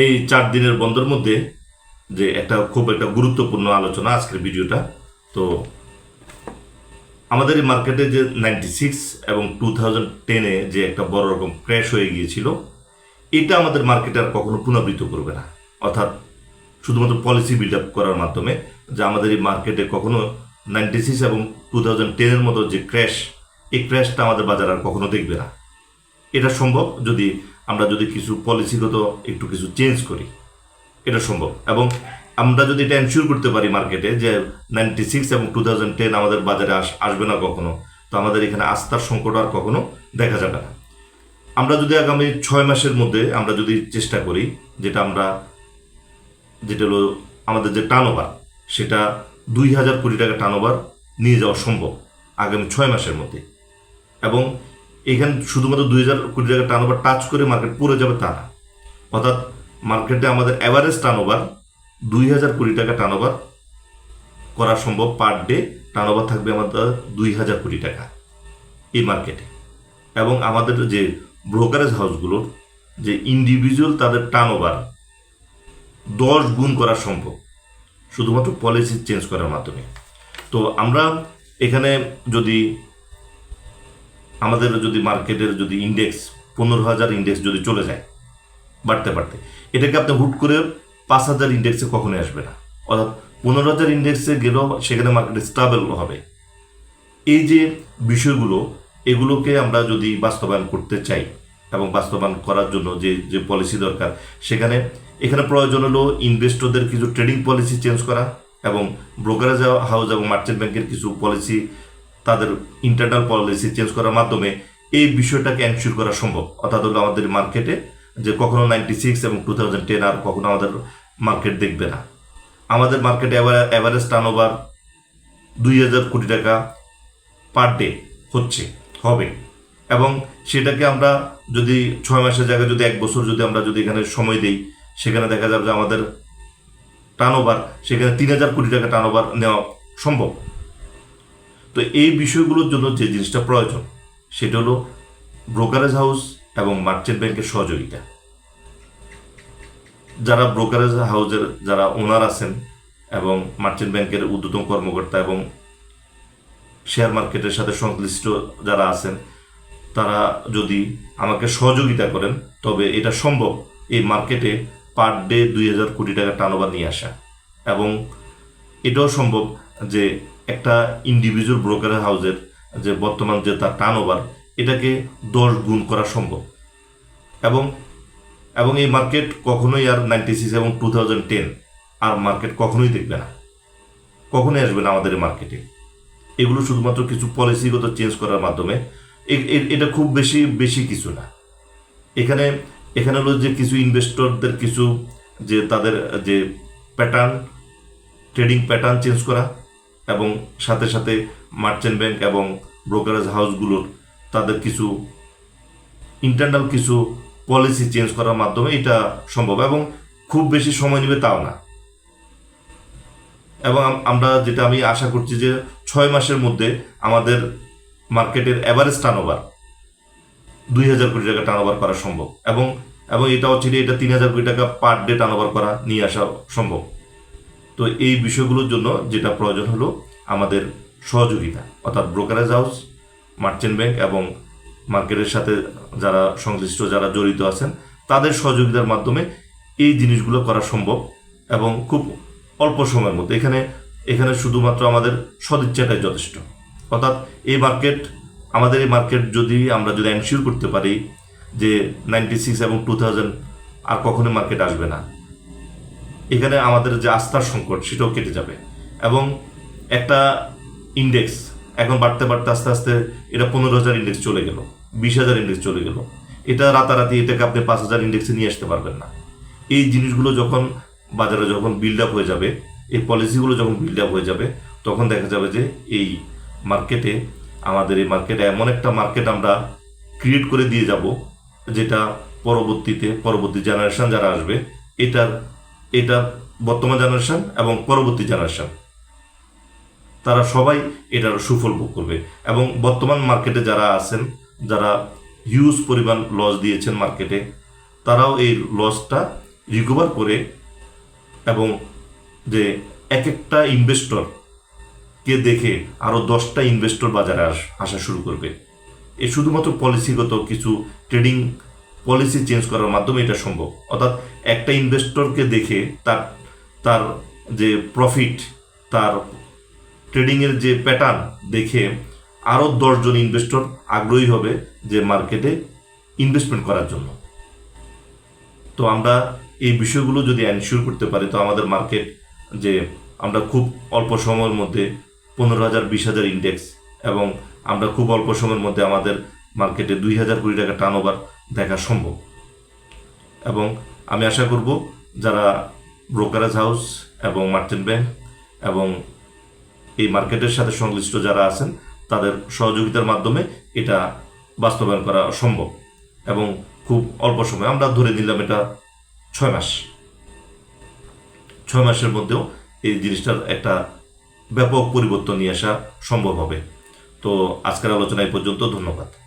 এই চার দিনের বন্ধের মধ্যে যে একটা খুব একটা গুরুত্বপূর্ণ আলোচনা আজকের ভিডিওটা, তো আমাদের মার্কেটে যে নাইনটি সিক্স এবং টু থাউজেন্ড টেনে যে একটা বড় রকম ক্র্যাশ হয়ে গিয়েছিল, এটা আমাদের মার্কেটে আর কখনো পুনরাবৃত্ত করবে না। অর্থাৎ শুধুমাত্র পলিসি বিল্ড আপ করার মাধ্যমে যে আমাদের এই মার্কেটে কখনো নাইনটি সিক্স এবং টু থাউজেন্ড টেনের মতো যে ক্র্যাশ এই ক্র্যাশটা আমাদের বাজার আর কখনো দেখবে না। এটা সম্ভব যদি আমরা যদি কিছু পলিসিগত একটু কিছু চেঞ্জ করি, এটা সম্ভব। এবং আমরা যদি এটা এনশিওর করতে পারি মার্কেটে যে নাইনটি সিক্স এবং টু থাউজেন্ড টেন আমাদের বাজারে আস আসবে না কখনো, তো আমাদের এখানে আস্থার সংকট আর কখনো দেখা যাবে না। আমরা যদি আগামী ছয় মাসের মধ্যে আমরা যদি চেষ্টা করি, যেটা আমরা, যেটা হলো আমাদের যে টার্নওভার সেটা দুই হাজার কোটি টাকা টার্নওভার নিয়ে যাওয়া সম্ভব আগামী ছয় মাসের মধ্যে। এবং এখানে শুধুমাত্র দুই হাজার কোটি টাকা টার্নওভার টাচ করে মার্কেট পড়ে যাবে তা না। অর্থাৎ মার্কেটে আমাদের অ্যাভারেজ টার্নওভার দুই হাজার কোটি টাকা টার্নওভার করা সম্ভব পার ডে টার্নওভার থাকবে আমাদের দুই হাজার কোটি টাকা এই মার্কেটে এবং আমাদের যে ব্রোকারেজ হাউসগুলোর যে ইন্ডিভিজুয়াল তাদের টার্নওভার দশ গুণ করা সম্ভব, শুধুমাত্র পলিসি চেঞ্জ করার মাধ্যমে। তো আমরা এখানে যদি আমাদের যদি মার্কেটের যদি ইন্ডেক্স পনেরো হাজার ইন্ডেক্স যদি চলে যায়, বাড়তে বাড়তে, এটাকে আপনি হুট করে পাঁচ হাজার ইন্ডেক্সে কখনোই আসবে না। অর্থাৎ পনেরো হাজার ইন্ডেক্সে গেলেও সেখানে মার্কেট স্টেবল হবে। এই যে বিষয়গুলো, এগুলোকে আমরা যদি বাস্তবায়ন করতে চাই এবং বাস্তবায়ন করার জন্য যে যে পলিসি দরকার, সেখানে, এখানে প্রয়োজন হলো ইনভেস্টরদের কিছু ট্রেডিং পলিসি চেঞ্জ করা এবং ব্রোকারেজ হাউস এবং মার্চেন্ট ব্যাংকের কিছু পলিসি তাদের ইন্টারনাল পলিসি চেঞ্জ করার মাধ্যমে এই বিষয়টাকে এনশিওর করা সম্ভব। অর্থাৎ হলো আমাদের মার্কেটে যে কখনো নাইনটি সিক্স এবং টু থাউজেন্ড টেন আর কখনো আমাদের মার্কেট দেখবে না। আমাদের মার্কেটে অ্যাভারেজ টার্ন ওভার দুই হাজার কোটি টাকা পার ডে হচ্ছে, হবে। এবং সেটাকে আমরা যদি ছয় মাসের জায়গায় যদি এক বছর যদি আমরা যদি এখানে সময় দিই, সেখানে দেখা যাবে যে আমাদের টার্ন ওভার সেখানে তিন হাজার কোটি টাকা টার্ন ওভার নেওয়া সম্ভব। তো এই বিষয়গুলোর জন্য যে জিনিসটা প্রয়োজন, সেটা হলো ব্রোকারেজ হাউস এবং মার্চেন্ট ব্যাংকের সহযোগিতা। যারা ব্রোকারেজ হাউসের যারা ওনার আছেন এবং মার্চেন্ট ব্যাংকের ঊর্ধ্বতন কর্মকর্তা এবং শেয়ার মার্কেটের সাথে সংশ্লিষ্ট যারা আছেন, তারা যদি আমাকে সহযোগিতা করেন, তবে এটা সম্ভব এই মার্কেটে পার ডে দুই হাজার কোটি টাকা টার্নওভার নিয়ে আসা। এবং এটাও সম্ভব যে একটা ইন্ডিভিজুয়াল ব্রোকার হাউসের যে বর্তমান যে তার টার্নওভার এটাকে দশ গুণ করা সম্ভব। এবং এবং এই মার্কেট কখনোই আর নাইনটি সিক্স এবং টু থাউজেন্ড টেন আর মার্কেট কখনোই দেখবে না। কখনোই আসবে না আমাদের মার্কেটে এগুলো শুধুমাত্র কিছু পলিসিগত চেঞ্জ করার মাধ্যমে। এটা খুব বেশি বেশি কিছু না। এখানে এখানে হলো যে কিছু ইনভেস্টরদের কিছু যে তাদের যে প্যাটার্ন ট্রেডিং প্যাটার্ন চেঞ্জ করা এবং সাথে সাথে মার্চেন্ট ব্যাংক এবং ব্রোকারেজ হাউসগুলোর তাদের কিছু ইন্টারনাল কিছু পলিসি চেঞ্জ করার মাধ্যমে এটা সম্ভব এবং খুব বেশি সময় নেবে তাও না। এবং আমরা যেটা আমি আশা করছি যে ছয় মাসের মধ্যে আমাদের মার্কেটের অ্যাভারেজ টার্নওভার দুই হাজার কোটি টাকা টার্নওভার করা সম্ভব এবং এবং এটা হচ্ছে এটা তিন হাজার কোটি টাকা পার ডে টার্নওভার করা নিয়ে আসা সম্ভব। তো এই বিষয়গুলোর জন্য যেটা প্রয়োজন হলো আমাদের সহযোগিতা। অর্থাৎ ব্রোকারেজ হাউস মার্চেন্ট ব্যাংক এবং মার্কেটের সাথে যারা সংশ্লিষ্ট, যারা জড়িত আছেন, তাদের সহযোগিতার মাধ্যমে এই জিনিসগুলো করা সম্ভব এবং খুব অল্প সময়ের মধ্যে। এখানে এখানে শুধুমাত্র আমাদের সদিচ্ছাটাই যথেষ্ট। অর্থাৎ এই মার্কেট আমাদের এই মার্কেট যদি আমরা, যদি এনশিওর করতে পারি যে নাইনটি সিক্স এবং টু থাউজেন্ড আর কখনোই মার্কেট আসবে না। এখানে আমাদের যে আস্থার সংকট, সেটাও কেটে যাবে। এবং একটা ইন্ডেক্স এখন বাড়তে বাড়তে আস্তে আস্তে এটা পনেরো হাজার ইন্ডেক্স চলে গেল, বিশ হাজার ইন্ডেক্স চলে গেল। এটা রাতারাতি এটাকে আপনি পাঁচ হাজার ইন্ডেক্সে নিয়ে আসতে পারবেন না। এই জিনিসগুলো যখন বাজারে যখন বিল্ড আপ হয়ে যাবে, এই পলিসিগুলো যখন বিল্ড আপ হয়ে যাবে, তখন দেখা যাবে যে এই মার্কেটে আমাদের এই মার্কেটে এমন একটা মার্কেট আমরা ক্রিয়েট করে দিয়ে যাব, যেটা পরবর্তীতে, পরবর্তী জেনারেশন যারা আসবে, এটার এটা বর্তমান জেনারেশন এবং পরবর্তী জেনারেশন তারা সবাই এটার সুফল ভোগ করবে এবং বর্তমান মার্কেটে যারা আছেন, যারা হিউজ পরিমাণ লস দিয়েছেন মার্কেটে তারাও এই লসটা রিকভার করে এবং যে এক একটা ইনভেস্টর কে দেখে আরও দশটা ইনভেস্টর বাজারে আস- আসা শুরু করবে। এ শুধুমাত্র পলিসিগত কিছু ট্রেডিং পলিসি চেঞ্জ করার মাধ্যমে এটা সম্ভব। অর্থাৎ একটা ইনভেস্টরকে দেখে তার তার যে প্রফিট তার ট্রেডিংয়ের যে প্যাটার্ন দেখে আরও দশজন ইনভেস্টর আগ্রহী হবে যে মার্কেটে ইনভেস্টমেন্ট করার জন্য। তো আমরা এই বিষয়গুলো যদি এনশিওর করতে পারি, তো আমাদের মার্কেট যে আমরা খুব অল্প সময়ের মধ্যে পনেরো হাজার, বিশ হাজার ইন্ডেক্স এবং আমরা খুব অল্প সময়ের মধ্যে আমাদের মার্কেটে দুই হাজার কোটি টাকা টার্ন দেখা সম্ভব। এবং আমি আশা করব যারা ব্রোকারেজ হাউস এবং মার্চেন্ট ব্যাংক এবং এই মার্কেটের সাথে সংশ্লিষ্ট যারা আছেন, তাদের সহযোগিতার মাধ্যমে এটা বাস্তবায়ন করা সম্ভব এবং খুব অল্প সময়, আমরা ধরে নিলাম এটা ছয় মাস। ছয় মাসের মধ্যেও এই জিনিসটার একটা ব্যাপক পরিবর্তন নিয়ে আসা সম্ভব হবে। তো আজকের আলোচনা এই পর্যন্ত, ধন্যবাদ।